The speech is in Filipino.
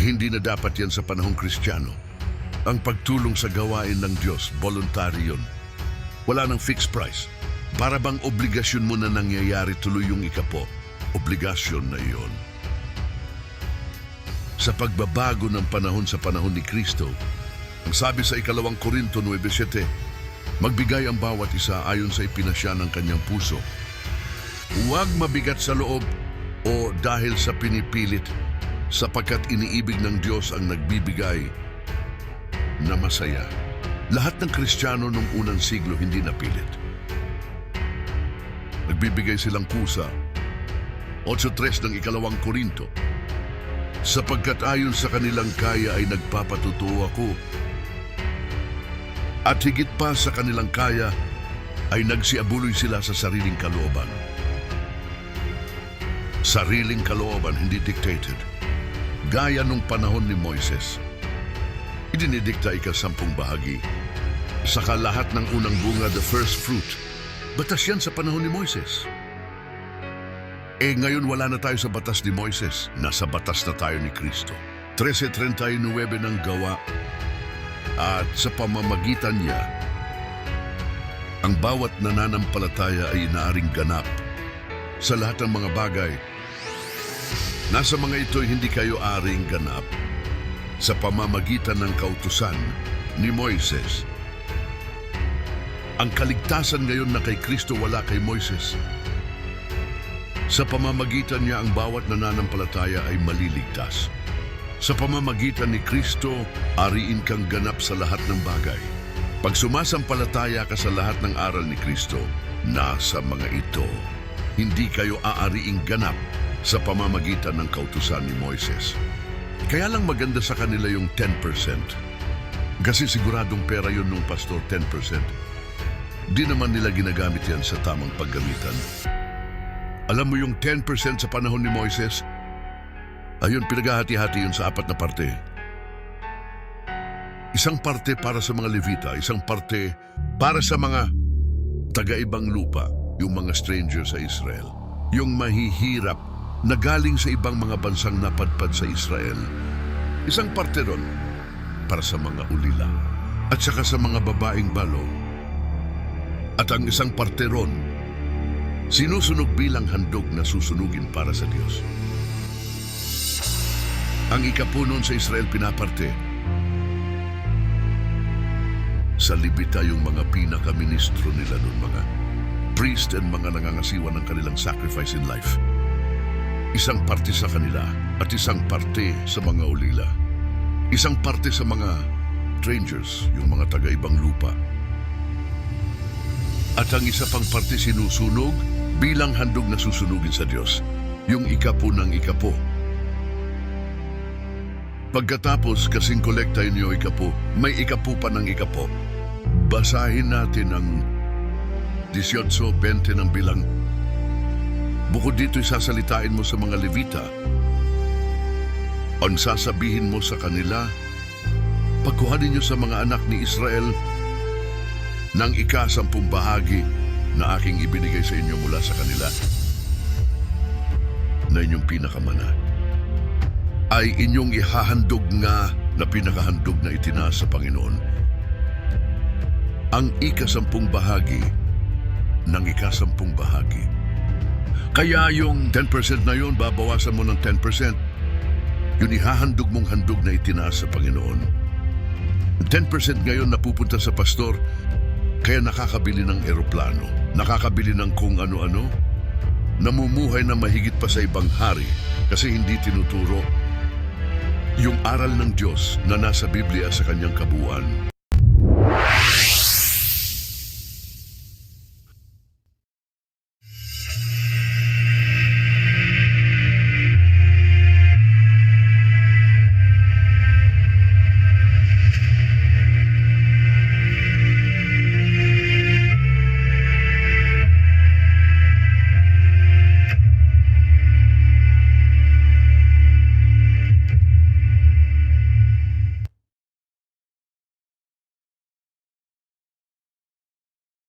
Hindi na dapat yan sa panahong kristyano. Ang pagtulong sa gawain ng Diyos, voluntary yun. Wala nang fixed price. Para bang obligasyon mo na nangyayari tuloy yung ikapo, obligasyon na iyon. Sa pagbabago ng panahon sa panahon ni Kristo, ang sabi sa ikalawang Korinto 9.7, magbigay ang bawat isa ayon sa ipinasya ng kanyang puso. Huwag mabigat sa loob o dahil sa pinipilit, sapagkat iniibig ng Diyos ang nagbibigay na masaya. Lahat ng Kristiyano nung unang siglo hindi napilit. Nagbibigay silang kusa. 8.3 ng ikalawang Korinto. Sapagkat ayon sa kanilang kaya ay nagpapatutuo ako. At higit pa sa kanilang kaya ay nagsiabuloy sila sa sariling kalooban. Sariling kalooban, hindi dictated. Gaya nung panahon ni Moises. Idinidikta ikasampung bahagi. Saka lahat ng unang bunga, the first fruit. Batas yan sa panahon ni Moises. Eh ngayon wala na tayo sa batas ni Moises. Nasa batas na tayo ni Kristo. 13.39 ng gawa. At sa pamamagitan niya, ang bawat nananampalataya ay inaaring ganap sa lahat ng mga bagay. Nasa mga ito'y hindi kayo aring ganap sa pamamagitan ng kautusan ni Moises. Ang kaligtasan ngayon na kay Kristo wala kay Moises. Sa pamamagitan niya ang bawat nananampalataya ay maliligtas. Sa pamamagitan ni Kristo, ariin kang ganap sa lahat ng bagay. Pag sumasampalataya ka sa lahat ng aral ni Kristo, nasa mga ito, hindi kayo aariing ganap sa pamamagitan ng kautusan ni Moises. Kaya lang maganda sa kanila yung 10%. Kasi siguradong pera yun nung pastor, 10%. Di naman nila ginagamit yan sa tamang paggamitan. Alam mo yung 10% sa panahon ni Moises? Ayun, pinaghahati-hati yun sa apat na parte. Isang parte para sa mga Levita, isang parte para sa mga taga-ibang lupa, yung mga stranger sa Israel. Yung mahihirap na galing sa ibang mga bansang napadpad sa Israel. Isang parte ron para sa mga ulila at saka sa mga babaeng balo. At ang isang parte ron, sinusunog bilang handog na susunugin para sa Diyos. Ang ikapunon sa Israel pinaparte. Sa libita yung mga pinakaministro nila nun, mga priest and mga nangangasiwa ng kanilang sacrifice in life. Isang parte sa kanila at isang parte sa mga ulila. Isang parte sa mga strangers, yung mga taga-ibang lupa. At ang isa pang parte sinusunog bilang handog na susunugin sa Diyos, yung ikapo ng ikapo. Pagkatapos kasing kolekta inyo ikapo, may ikapo pa ng ikapo. Basahin natin ang 18.20 ng bilang. Bukod dito'y sasalitain mo sa mga Levita. Ang sasabihin mo sa kanila, pagkuhanin niyo sa mga anak ni Israel ng ikasampung bahagi na aking ibinigay sa inyo mula sa kanila na inyong pinakamana ay inyong ihahandog nga na pinakahandog na itinaas sa Panginoon. Ang ikasampung bahagi ng ikasampung bahagi. Kaya yung 10% na yun, babawasan mo ng 10%. Yun ihahandog mong handog na itinaas sa Panginoon. 10% ngayon napupunta sa pastor, kaya nakakabili ng eroplano, nakakabili ng kung ano-ano, namumuhay na mahigit pa sa ibang hari kasi hindi tinuturo yung aral ng Diyos na nasa Biblia sa kanyang kabuuan.